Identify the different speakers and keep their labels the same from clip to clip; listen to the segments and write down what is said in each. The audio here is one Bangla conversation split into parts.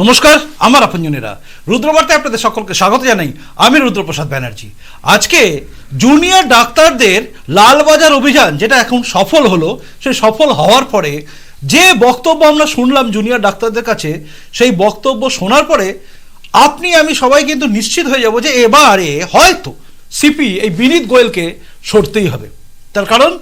Speaker 1: নমস্কার, আমার আপনজনেরা। রুদ্রবার্তায় আপনাদের সকলকে স্বাগত জানাই আমি রুদ্রপ্রসাদ ব্যানার্জি। আজকে জুনিয়র ডাক্তারদের লালবাজার অভিযান, যেটা এখন সফল হলো সেই সফল হওয়ার পরে যে বক্তব্য আমরা শুনলাম জুনিয়র ডাক্তারদের কাছে, সেই বক্তব্য শোনার পরে আপনি, আমি সবাই কিন্তু নিশ্চিত হয়ে যাব যে এবারে হয়তো সিপি এই বিনীত গোয়েলকে সরতেই হবে। তার কারণ,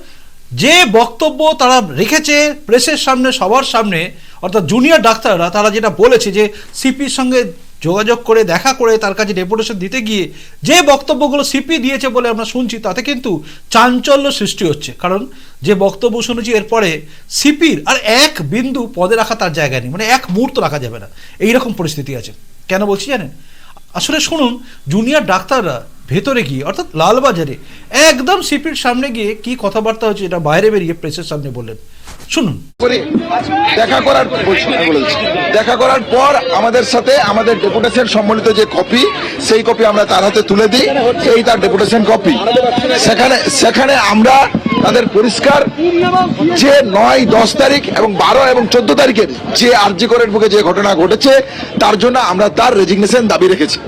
Speaker 1: যে বক্তব্য তারা রেখেছে প্রেসের সামনে, সবার সামনে অর্থাৎ জুনিয়র ডাক্তাররা, তারা যেটা বলেছে যে সিপির সঙ্গে যোগাযোগ করে, দেখা করে, তার কাছে ডেপুটেশন দিতে গিয়ে যে বক্তব্যগুলো সিপি দিয়েছে বলে আমরা শুনছি, তাতে কিন্তু চাঞ্চল্য সৃষ্টি হচ্ছে। কারণ যে বক্তব্য শুনেছি, এরপরে সিপির আর এক বিন্দু পদে রাখা তার জায়গায় নেই। মানে এক মুহূর্ত রাখা যাবে না। এইরকম পরিস্থিতি আছে। কেন বলছি জানেন? আসলে শুনুন জুনিয়র ডাক্তাররা ভেতরে গিয়ে, অর্থাৎ লালবাজারে, একদম সিপির সামনে গিয়ে কি কথাবার্তা হচ্ছে এটা বাইরে বেরিয়ে প্রেসের সামনে বললেন। শুনুন।
Speaker 2: দেখা করার। দেখা করার পর আমাদের সাথে আমাদের ডেপুটেশন সম্বলিত যে কপি, সেই কপি আমরা তার হাতে তুলে দিই। এই তার ডেপুটেশন কপি। সেখানে সেখানে আমরা তাদের পরিষ্কার যে নয়, দশ তারিখ এবং বারো এবং চোদ্দ তারিখের যে আরজি করের বুকে যে ঘটনা ঘটেছে, তার জন্য আমরা তার রেজিগনেশন দাবি রেখেছি।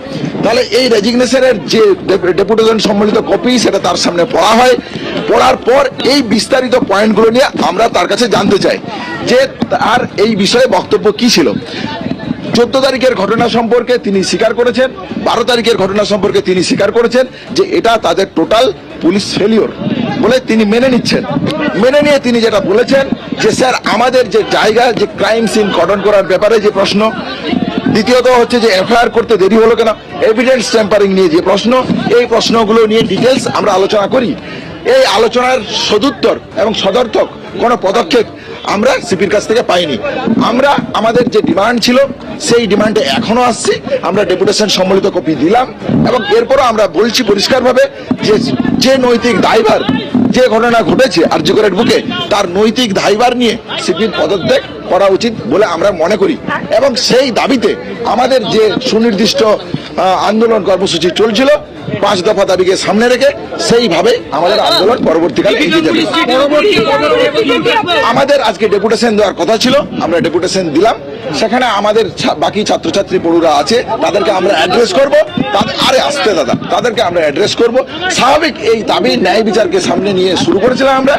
Speaker 2: তাহলে এই রেজিগনেশনের যে ডেপুটেশন সম্বলিত কপি, সেটা তার সামনে পড়া হয়। পড়ার পর এই বিস্তারিত পয়েন্টগুলো নিয়ে আমরা তার কাছে জানতে চাই যে তার এই বিষয়ে বক্তব্য কি ছিল। চোদ্দ তারিখের ঘটনা সম্পর্কে তিনি স্বীকার করেছেন, বারো তারিখের ঘটনা সম্পর্কে তিনি স্বীকার করেছেন যে এটা তাদের টোটাল পুলিশ ফেলিওর বলে তিনি মেনে নিচ্ছেন। মেনে নিয়ে তিনি যেটা বলেছেন যে, স্যার, আমাদের যে জায়গা, যে ক্রাইম সিন গঠন করার ব্যাপারে যে প্রশ্ন দ্বিতীয়ত হচ্ছে যে এফআইআর করতে দেরি হলো কেন? এভিডেন্স টেম্পারিং নিয়ে যে প্রশ্ন, এই প্রশ্নগুলো নিয়ে ডিটেলস আমরা আলোচনা করি। এই আলোচনার সদুত্তর এবং সদর্থক কোনো পদক্ষেপ আমরা সিপির কাছ থেকে পাইনি। আমরা, আমাদের যে ডিমান্ড ছিল, সেই ডিমান্ডে এখনও আসছি। আমরা ডেপুটেশন সম্মিলিত কপি দিলাম এবং এরপরও আমরা বলছি পরিষ্কারভাবে যে যে নৈতিক দায়ভার, যে ঘটনা ঘটেছে আর আর্যকরের বুকে তার নৈতিক দায়ভার নিয়ে সিপির পদত্যাগ করা উচিত বলে আমরা মনে করি। এবং সেই দাবিতে আমাদের যে সুনির্দিষ্ট আন্দোলন কর্মসূচি চলছিল পাঁচ দফা দাবিকে সামনে রেখে সেইভাবে আমাদের আন্দোলন পরবর্তীকালে এগিয়ে যাবে। আমাদের আজকে ডেপুটেশন দেওয়ার কথা ছিল, আমরা ডেপুটেশন দিলাম। সেখানে আমাদের বাকি ছাত্রছাত্রী পড়ুরা আছে, তাদেরকে আমরা অ্যাড্রেস করব। তাদের আরে আসতে দাদা, তাদেরকে আমরা অ্যাড্রেস করব। স্বাভাবিক এই দাবি ন্যায় বিচারকে সামনে নিয়ে শুরু করেছিলাম আমরা।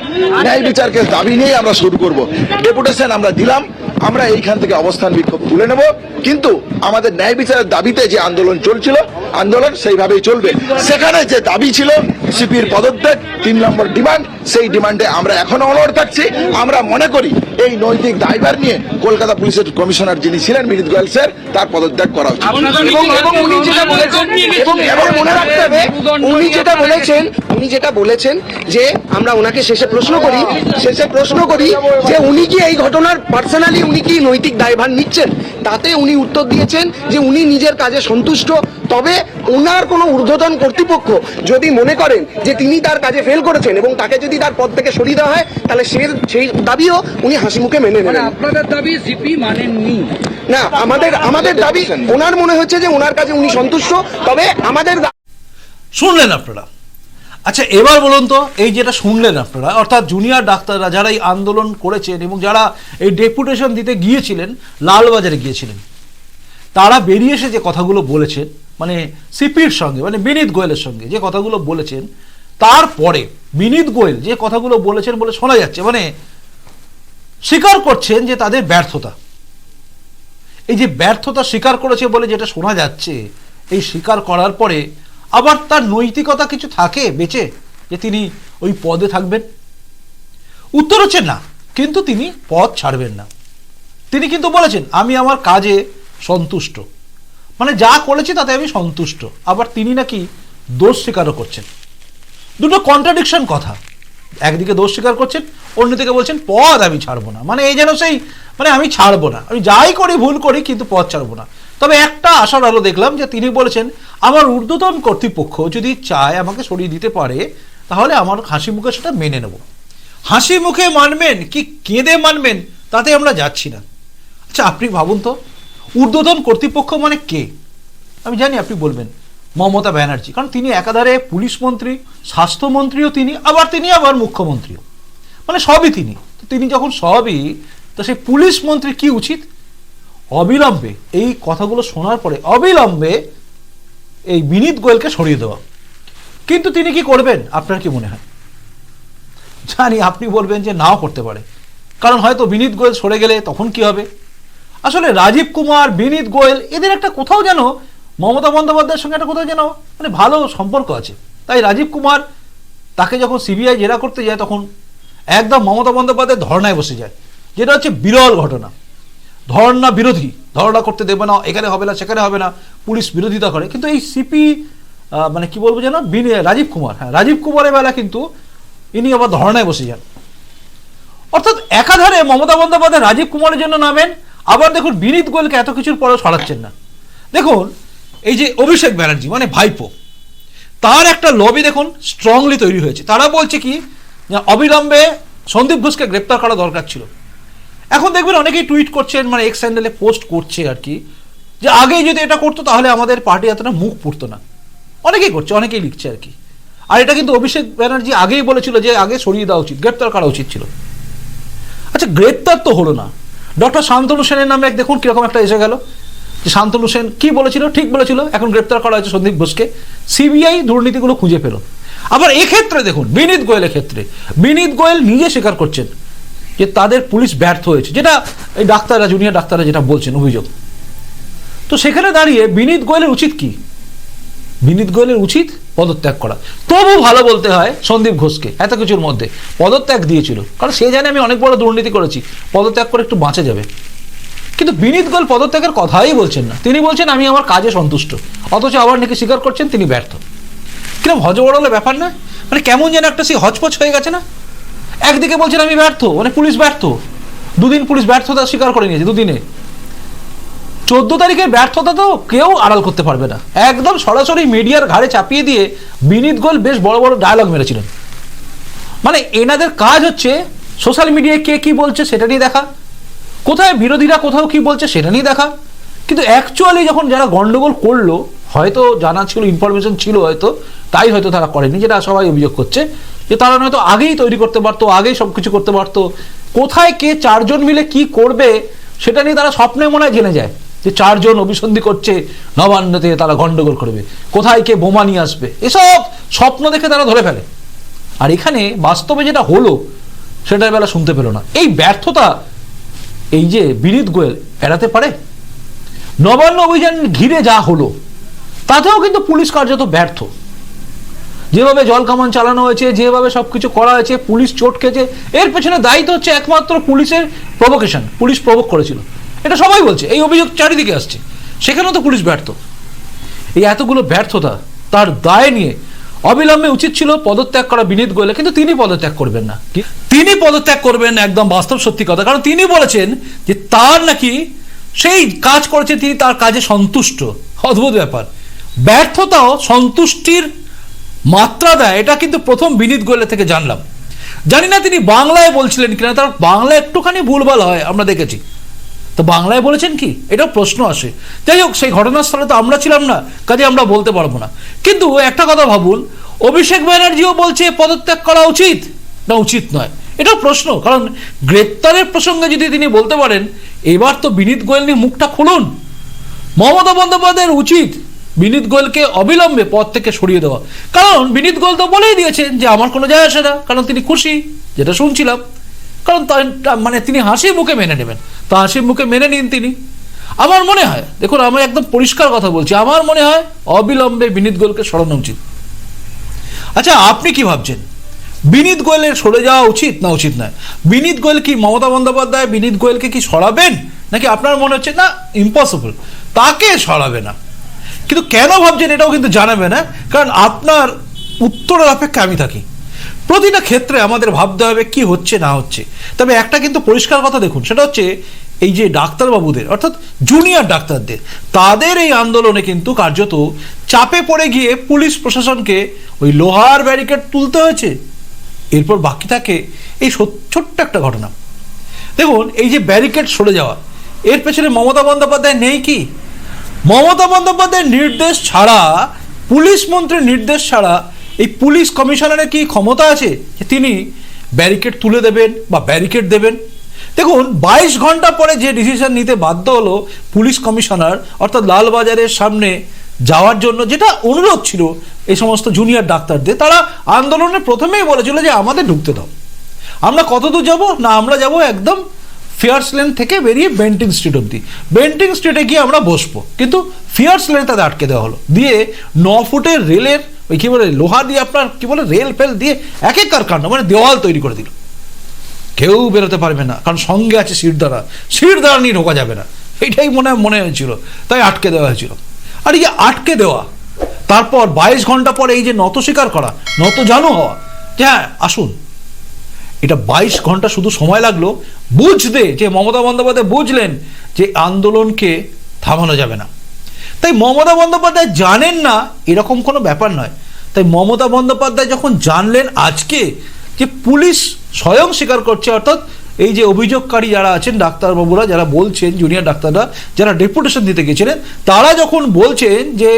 Speaker 2: ন্যায় বিচারকে দাবি নিয়ে আমরা শুরু করব। ডেপুটেশন আমরা দিলাম। আমরা এইখান থেকে অবস্থান বিক্ষোভ তুলে নেব। কিন্তু আমাদের ন্যায় বিচারের দাবিতে যে আন্দোলন চলছিল আন্দোলন সেইভাবেই চলবে। সেখানে যে দাবি ছিল সিপির পদত্যাগ তিন নম্বর ডিমান্ড সেই ডিমান্ডে আমরা এখনও অনড় থাকছি। আমরা মনে করি এই নৈতিক দায়ভার নিয়ে কলকাতা পুলিশের কমিশনার যিনি ছিলেন বিনীত গোয়েল স্যার তার পদত্যাগ করা উচিত।
Speaker 3: এবং মনে রাখতে হবে উনি যেটা বলেছেন উনি যেটা বলেছেন যে আমরা ওনাকে শেষে প্রশ্ন করি শেষে প্রশ্ন করি যে উনি কি এই ঘটনার পার্সোনালি উনি কি নৈতিক দায়ভার নিচ্ছেন? তাতে উনি উত্তর দিয়েছেন যে উনি নিজের কাজে সন্তুষ্ট। তবে ওনার কোনো ঊর্ধ্বতন কর্তৃপক্ষ যদি মনে করেন যে তিনি তার কাজে ফেল করেছেন এবং তাকে যদি তার পদ থেকে সরিয়ে দেওয়া হয় তাহলে সে সেই দাবিও উনি হাসি মুখে মেনে
Speaker 4: মানে
Speaker 3: নেবেন
Speaker 4: আপনাদের দাবি সিপি মানেননি।
Speaker 3: না আমাদের আমাদের দাবি ওনার মনে হচ্ছে যে ওনার কাজে উনি সন্তুষ্ট তবে আমাদের
Speaker 1: শুনলেন আপনারা। আচ্ছা এবার বলুন তো, এই যেটা শুনলেন আপনারা, অর্থাৎ জুনিয়র ডাক্তাররা যারা এই আন্দোলন করেছেন এবং যারা এই ডেপুটেশন দিতে গিয়েছিলেন, লালবাজারে গিয়েছিলেন, তারা বেরিয়ে এসে যে কথাগুলো বলেছেন মানে সিপির সঙ্গে মানে বিনীত গোয়েলের সঙ্গে যে কথাগুলো বলেছেন, তারপরে বিনীত গোয়েল যে কথাগুলো বলেছেন বলে শোনা যাচ্ছে মানে স্বীকার করছেন যে তাদের ব্যর্থতা। এই যে ব্যর্থতা স্বীকার করেছে বলে যেটা শোনা যাচ্ছে, এই স্বীকার করার পরে আবার তার নৈতিকতা কিছু থাকে বেঁচে, যে তিনি ওই পদে থাকবেন? উত্তর হচ্ছে না, কিন্তু তিনি পদ ছাড়বেন না। তিনি কিন্তু বলেছেন, আমি আমার কাজে সন্তুষ্ট। মানে যা করেছি তাতে আমি সন্তুষ্ট। আবার তিনি নাকি দোষ স্বীকারও করছেন। দুটো কন্ট্রাডিকশন কথা। একদিকে দোষ স্বীকার করছেন, অন্যদিকে বলছেন, পদ আমি ছাড়বো না। মানে এই যেন সেই মানে আমি ছাড়বো না। আমি যাই করি, ভুল করি, কিন্তু পদ ছাড়বো না। তবে একটা আশার আলো দেখলাম যে তিনি বলেছেন আমার ঊর্ধ্বতন কর্তৃপক্ষ যদি চায় আমাকে সরিয়ে দিতে পারে, তাহলে আমার হাসি মুখে সেটা মেনে নেব। হাসি মুখে মানবেন, কি কেঁদে মানবেন, তাতে আমরা যাচ্ছি না। আচ্ছা আপনি ভাবুন তো, ঊর্ধ্বতন কর্তৃপক্ষ মানে কে? আমি জানি আপনি বলবেন, মমতা ব্যানার্জি, কারণ তিনি একাধারে পুলিশ মন্ত্রী স্বাস্থ্যমন্ত্রীও তিনি, আবার তিনি আবার মুখ্যমন্ত্রীও। মানে সবই তিনি। তো তিনি যখন সবই, তো সেই পুলিশ মন্ত্রী কি উচিত? অবিলম্বে, এই কথাগুলো শোনার পরে অবিলম্বে এই বিনীত গোয়েলকে সরিয়ে দেওয়া। কিন্তু তিনি কি করবেন? আপনার কি মনে হয়? জানি, আপনি বলবেন যে নাও করতে পারে। কারণ হয়তো বিনীত গোয়েল সরে গেলে তখন কি হবে? আসলে রাজীব কুমার, বিনীত গোয়েল, এদের একটা কোথাও যেন, মমতা বন্দ্যোপাধ্যায়ের সঙ্গে একটা কোথাও যেন মানে ভালো সম্পর্ক আছে। তাই রাজীব কুমার তাকে যখন সিবিআই জেরা করতে যায় তখন একদম মমতা বন্দ্যোপাধ্যায় ধর্নায় বসে যায়। যেটা হচ্ছে বিরল ঘটনা। ধর্ণা বিরোধী। ধর্ণা করতে দেবে না, এখানে হবে না, সেখানে হবে না। পুলিশ বিরোধিতা করে। কিন্তু এই সিপি মানে কি বলব যেন, বিন- রাজীব কুমার হ্যাঁ রাজীব কুমারের বেলা কিন্তু ইনি আবার ধর্নায় বসে যান। অর্থাৎ একাধারে মমতা বন্দ্যোপাধ্যায় রাজীব কুমারের জন্য নামেন, আবার দেখুন বিনীত গোয়েলকে এত কিছুর পরেও সরাচ্ছেন না। দেখুন, এই যে অভিষেক ব্যানার্জি মানে ভাইপো, তার একটা লবি দেখুন স্ট্রংলি তৈরি হয়েছে। তারা বলছে কি অবিলম্বে সন্দীপ ঘোষকে গ্রেপ্তার করা দরকার ছিল। এখন দেখবেন অনেকেই টুইট করছেন মানে এক্স হ্যান্ডেলে পোস্ট করছে আর কি। যে আগে যদি এটা করতো, তাহলে আমাদের পার্টি এতটা মুখ পুড়তো না। অনেকেই করছে, অনেকেই লিখছে আর কি। আর এটা কিন্তু অভিষেক ব্যানার্জি আগেই বলেছিল যে আগে সরিয়ে দেওয়া উচিত, গ্রেপ্তার করা উচিত ছিল। আচ্ছা গ্রেপ্তার তো হলো না। ডক্টর শান্তনু সেনের নামে এক দেখুন কীরকম একটা এসে গেল। যে শান্তনু সেন কি বলেছিল? ঠিক বলেছিল, এখন গ্রেপ্তার করা হয়েছে সন্দীপ ঘোষকে। সিবিআই দুর্নীতিগুলো খুঁজে পেল। আবার এক্ষেত্রে দেখুন, বিনীত গোয়েলের ক্ষেত্রে। বিনীত গোয়েল নিজে স্বীকার করছেন যে তাদের পুলিশ ব্যর্থ হয়েছে। যেটা এই ডাক্তাররা, জুনিয়র ডাক্তাররা যেটা বলছেন, অভিযোগ। তো সেখানে দাঁড়িয়ে বিনীত গোয়েলের উচিত কি? বিনীত গোয়েলের উচিত পদত্যাগ করা। তবু ভালো বলতে হয় সন্দীপ ঘোষকে এত কিছুর মধ্যে। পদত্যাগ দিয়েছিল। কারণ সে জানে আমি অনেক বড় দুর্নীতি করেছি। পদত্যাগ করে একটু বাঁচা যাবে। কিন্তু বিনীত গোয়েল পদত্যাগের কথাই বলছেন না। তিনি বলছেন, আমি আমার কাজে সন্তুষ্ট। অথচ আবার নাকি স্বীকার করছেন তিনি ব্যর্থ। কীরকম হজবড়লে ব্যাপার না? মানে কেমন যেন একটা সেই হচপচ হয়ে গেছে না? একদিকে বলছেন, আমি ব্যর্থ। মানে পুলিশ ব্যর্থ। দুদিন পুলিশ ব্যর্থতা স্বীকার করে নিয়েছে, দুদিনে। চোদ্দ তারিখের ব্যর্থতা তো কেউ আড়াল করতে পারবে না। একদম সরাসরি মিডিয়ার ঘাড়ে চাপিয়ে দিয়ে বিনীত গোল বেশ বড় বড় ডায়লগ মেরেছিলেন। মানে এনাদের কাজ হচ্ছে সোশ্যাল মিডিয়ায় কে কি বলছে সেটা নিয়ে দেখা। কোথায় বিরোধীরা কোথাও কি বলছে সেটা নিয়ে দেখা। কিন্তু অ্যাকচুয়ালি যখন যারা গন্ডগোল করল, হয়তো জানা ছিল ইনফরমেশন ছিল হয়তো, তাই হয়তো তারা করেনি, যেটা সবাই অভিযোগ করছে। যে তারা নয়তো আগেই তৈরি করতে পারতো, আগেই সব কিছু করতে পারতো। কোথায় কে চারজন মিলে কি করবে, সেটা নিয়ে তারা স্বপ্নে মনে হয় জেনে যায়। যে চারজন অভিসন্ধি করছে, নবান্নতে তারা গন্ডগোল করবে। কোথায় কে বোমা নিয়ে আসবে? এসব স্বপ্ন দেখে তারা ধরে ফেলে। আর এখানে বাস্তবে যেটা হলো, সেটার বেলা শুনতে পেল না। এই ব্যর্থতা, এই যে বিনীত গোয়েল, এড়াতে পারে? নবান্ন অভিযান ঘিরে যা হলো, তাতেও কিন্তু পুলিশ কার্যত ব্যর্থ। যেভাবে জল কামান চালানো হয়েছে, যেভাবে সবকিছু করা হয়েছে, পুলিশ চোট খেয়েছে, এর পেছনে দায়িত্ব হচ্ছে একমাত্র পুলিশের প্রভোকেশন পুলিশ প্রভোগ করেছিল। এটা সবাই বলছে, এই অভিযোগ চারিদিকে আসছে। সেখানেও তো পুলিশ ব্যর্থ। এই এতগুলো ব্যর্থতা তার দায় নিয়ে অবিলম্বে উচিত ছিল পদত্যাগ করা বিনীত গোয়েলে, কিন্তু তিনি পদত্যাগ করবেন না। তিনি পদত্যাগ করবেন একদম বাস্তব সত্যি কথা, কারণ তিনি বলেছেন যে তার নাকি সেই কাজ করেছে তিনি তার কাজে সন্তুষ্ট। অদ্ভুত ব্যাপার। ব্যর্থতাও সন্তুষ্টির মাত্রা দেয়, এটা কিন্তু প্রথম বিনীত গোয়েলের থেকে জানলাম। জানি না তিনি বাংলায় বলছিলেন কিনা, তার বাংলা একটুখানি ভুলভাল হয়, আমরা দেখেছি। তো বাংলায় বলেছেন কি? এটাও প্রশ্ন আসে। যাই হোক, সেই ঘটনাস্থলে তো আমরা ছিলাম না, কাজে আমরা বলতে পারব না। কিন্তু একটা কথা ভাবুন, অভিষেক ব্যানার্জিও বলছে পদত্যাগ করা উচিত না উচিত নয়? এটাও প্রশ্ন, কারণ গ্রেপ্তারের প্রসঙ্গে যদি তিনি বলতে পারেন, এবার তো বিনীত গোয়েল নিয়ে মুখটা খুলুন। মমতা বন্দ্যোপাধ্যায়ের উচিত বিনীত গোয়েলকে অবিলম্বে পদ থেকে সরিয়ে দেওয়া। কারণ বিনীত গোয়েল তো বলেই দিয়েছেন যে আমার কোনো যায় আসে না, কারণ তিনি খুশি, যেটা শুনছিলাম। কারণ মানে তিনি হাসি মুখে মেনে নেবেন। তা হাসি মুখে মেনে নিন তিনি। আমার মনে হয়, দেখুন, আমি একদম পরিষ্কার কথা বলছি, আমার মনে হয় অবিলম্বে বিনীত গোয়েলকে সরানো উচিত। আচ্ছা আপনি কি ভাবছেন? বিনীত গোয়েলের সরে যাওয়া উচিত না উচিত নয়? বিনীত গোয়েল কি মমতা বন্দ্যোপাধ্যায় বিনীত গোয়েলকে কি সরাবেন? নাকি আপনার মনে হচ্ছে, না ইম্পসিবল তাকে সরাবে না? কিন্তু কেন ভাবছেন এটাও কিন্তু জানাবে না, কারণ আপনার উত্তরের অপেক্ষা আমি থাকি। প্রতিটা ক্ষেত্রে আমাদের ভাবতে হবে কি হচ্ছে, না হচ্ছে। তবে একটা কিন্তু পরিষ্কার কথা দেখুন, সেটা হচ্ছে এই যে ডাক্তারবাবুদের, অর্থাৎ জুনিয়র ডাক্তারদের, তাদের এই আন্দোলনে কিন্তু কার্যত চাপে পড়ে গিয়ে পুলিশ প্রশাসনকে ওই লোহার ব্যারিকেড তুলতে হয়েছে। এরপর বাকি থাকে এই ছোট্ট একটা ঘটনা। দেখুন, এই যে ব্যারিকেড সরে যাওয়া, এর পেছনে মমতা বন্দ্যোপাধ্যায় নেই কি? মমতা বন্দ্যোপাধ্যায়ের নির্দেশ ছাড়া, পুলিশ মন্ত্রীর নির্দেশ ছাড়া এই পুলিশ কমিশনারের কি ক্ষমতা আছে? তিনি ব্যারিকেড তুলে দেবেন বা ব্যারিকেড দেবেন। দেখুন, বাইশ ঘণ্টা পরে যে ডিসিশন নিতে বাধ্য হলো পুলিশ কমিশনার, অর্থাৎ লালবাজারের সামনে যাওয়ার জন্য, যেটা অনুরোধ ছিল এই সমস্ত জুনিয়র ডাক্তারদের, তারা আন্দোলনে প্রথমেই বলেছিল যে আমাদের ঢুকতে দাও। আমরা কত দূর যাব? না, আমরা যাব একদম ফিয়ার্স লেন থেকে বেরিয়ে বেন্টিং স্ট্রিট অব্দি বেন্টিং স্ট্রিটে গিয়ে আমরা বসবো। কিন্তু ফিয়ার্স লেন তাদের আটকে দেওয়া হলো। দিয়ে ন ফুটের রেলের ওই কী বলে, লোহা দিয়ে আপনার, কী বলে, রেল ফেল দিয়ে এক এক কারখানা মানে দেওয়াল তৈরি করে দিল। কেউ বেরোতে পারবে না, কারণ সঙ্গে আছে সিট দ্বারা সিট দ্বারা নিয়ে ঢোকা যাবে না। এটাই মনে মনে হয়েছিল। তাই আটকে দেওয়া হয়েছিল। আর এই আটকে দেওয়া, তারপর বাইশ ঘণ্টা পরে এই যে নত স্বীকার করা নত জানো হওয়া, যে হ্যাঁ আসুন। এটা বাইশ ঘণ্টা শুধু সময় লাগল। বুঝতে যে মমতা বন্দ্যোপাধ্যায় বুঝলেন যে আন্দোলনকে থামানো যাবে না। তাই মমতা বন্দ্যোপাধ্যায় জানেন না, এরকম কোনো ব্যাপার নয়। তাই মমতা বন্দ্যোপাধ্যায় যখন জানলেন আজকে যে পুলিশ স্বয়ং স্বীকার করছে, অর্থাৎ এই যে অভিযোগকারী যারা আছেন, ডাক্তারবাবুরা যারা বলছেন জুনিয়র ডাক্তাররা যারা ডেপুটেশন দিতে গেছিলেন, তারা যখন বলছেন যে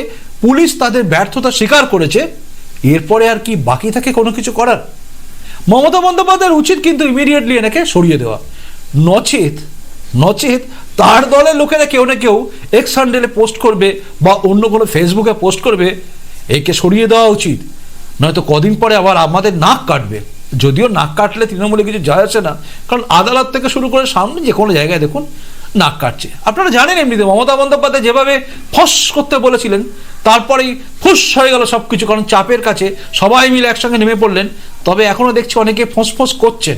Speaker 1: পুলিশ তাদের ব্যর্থতা স্বীকার করেছে, এরপরে আর কি বাকি থাকে কোনো কিছু করার? মমতা বন্দ্যোপাধ্যায়ের উচিত কিন্তু ইমিডিয়েটলি এনাকে সরিয়ে দেওয়া। নচেত নচেত তার দলের লোকেরা কেউ না কেউ এক্স হ্যান্ডেলে পোস্ট করবে বা অন্য কোনো ফেসবুকে পোস্ট করবে, একে সরিয়ে দেওয়া উচিত। নয়তো কদিন পরে আবার আমাদের নাক কাটবে। যদিও নাক কাটলে তৃণমূলে কিছু যায় আসে না, কারণ আদালত থেকে শুরু করে সামনে যে কোনো জায়গায় দেখুন, নাক কাটছে। আপনারা জানেন এমনিতে মমতা বন্দ্যোপাধ্যায় যেভাবে ফস করতে বলেছিলেন, তারপরেই ফুস হয়ে গেল সব কিছু কারণ চাপের কাছে সবাই মিলে একসঙ্গে নেমে পড়লেন। তবে এখনও দেখছি অনেকে ফোঁস ফোঁস করছেন।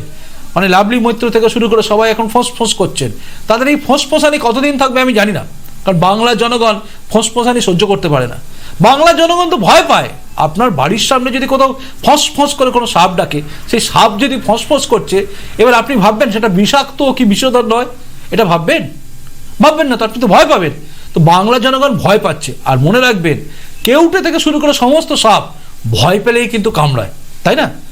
Speaker 1: মানে লাভলি মৈত্র থেকে শুরু করে সবাই এখন ফোঁস ফোঁস করছেন। তাদের এই ফোঁস ফোঁসানি কতদিন থাকবে আমি জানি না। কারণ বাংলার জনগণ ফোঁস ফোঁসানি সহ্য করতে পারে না। বাংলার জনগণ তো ভয় পায়। আপনার বাড়ির সামনে যদি কোথাও ফস ফস করে কোনো সাপ ডাকে, সেই সাপ যদি ফস ফস করছে, এবার আপনি ভাববেন সেটা বিষাক্ত কি বিষধর নয়? এটা ভাববেন? ভাববেন না, তো আপনি তো ভয় পাবেন। তো বাংলা জনগণ ভয় পাচ্ছে। আর মনে রাখবেন, কেউটে থেকে শুরু করে সমস্ত সাপ ভয় পেলেই কিন্তু কামড়ায়। তাই না?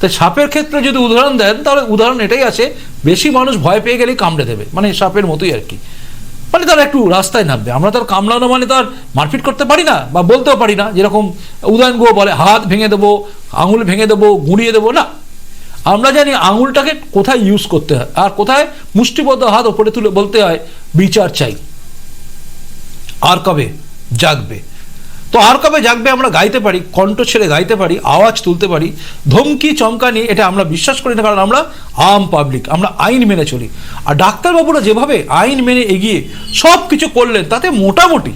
Speaker 1: তাই সাপের ক্ষেত্রে যদি উদাহরণ দেন, তাহলে উদাহরণ এটাই আছে, বেশি মানুষ ভয় পেয়ে গেলেই কামড়ে দেবে। মানে সাপের মতোই আর কি। মানে তারা একটু রাস্তায় নামবে। আমরা তো আর কামড়ানো মানে তো আর মারপিট করতে পারি না বা বলতেও পারি না। যেরকম উদয়ন গো বলে, হাত ভেঙে দেবো, আঙুল ভেঙে দেবো, গুঁড়িয়ে দেবো, না। আমরা জানি আঙুলটাকে কোথায় ইউজ করতে হয়। আর কোথায়? মুষ্টিবদ্ধ হাত ওপরে তুলে বলতে হয়, বিচার চাই। আর কবে? জাগবে। তো আর কবে জাগবে আমরা গাইতে পারি, কণ্ঠ ছেড়ে গাইতে পারি, আওয়াজ তুলতে পারি, ধমকি চমকানি এটা আমরা বিশ্বাস করি না, কারণ আমরা আম পাবলিক আমরা আইন মেনে চলি। আর ডাক্তারবাবুরা যেভাবে আইন মেনে এগিয়ে সব কিছু করলেন, তাতে মোটামুটি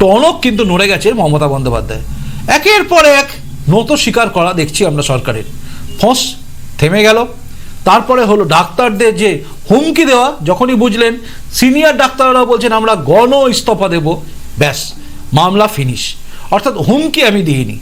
Speaker 1: টনক কিন্তু নড়ে গেছে মমতা বন্দ্যোপাধ্যায়। একের পর এক নত স্বীকার করা দেখছি আমরা সরকারের। ফস, থেমে গেল। তারপরে হলো ডাক্তারদের যে হুমকি দেওয়া, যখনই বুঝলেন, সিনিয়র ডাক্তাররা বলছেন, আমরা গণ ইস্তফা দেব, ব্যাস। মামলা ফিনিশ অর্থাৎ হুমকি আমি দিইনি।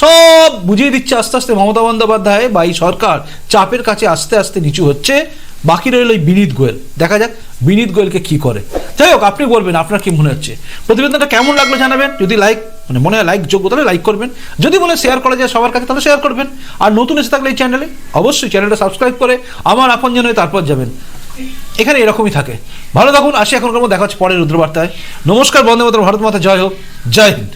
Speaker 1: সব বুঝিয়ে দিচ্ছে আস্তে আস্তে মমতা বন্দ্যোপাধ্যায়, বা এই সরকার চাপের কাছে আস্তে আস্তে নিচু হচ্ছে। বাকি রইল এই বিনীত গোয়েল। দেখা যাক বিনীত গোয়েলকে কি করে। যাই হোক, আপনি বলবেন, আপনার কি মনে হচ্ছে? প্রতিবেদনটা কেমন লাগল জানাবেন? যদি লাইক মানে মনে হয় লাইক যোগ্য, তাহলে লাইক করবেন। যদি মনে শেয়ার করা যায় সবার কাছে, তাহলে শেয়ার করবেন। আর নতুন এসে থাকলে এই চ্যানেলে অবশ্যই চ্যানেলটা সাবস্ক্রাইব করে আমার আপন জন্য তারপর যাবেন। এখানে এরকমই থাকে। ভালো থাকুন, আসি এখনকার মধ্যে দেখা হচ্ছে পরের রুদ্রবার্তায়। নমস্কার, বন্দে মাতরম, ভারত মাতা, জয় হোক, জয় হিন্দ।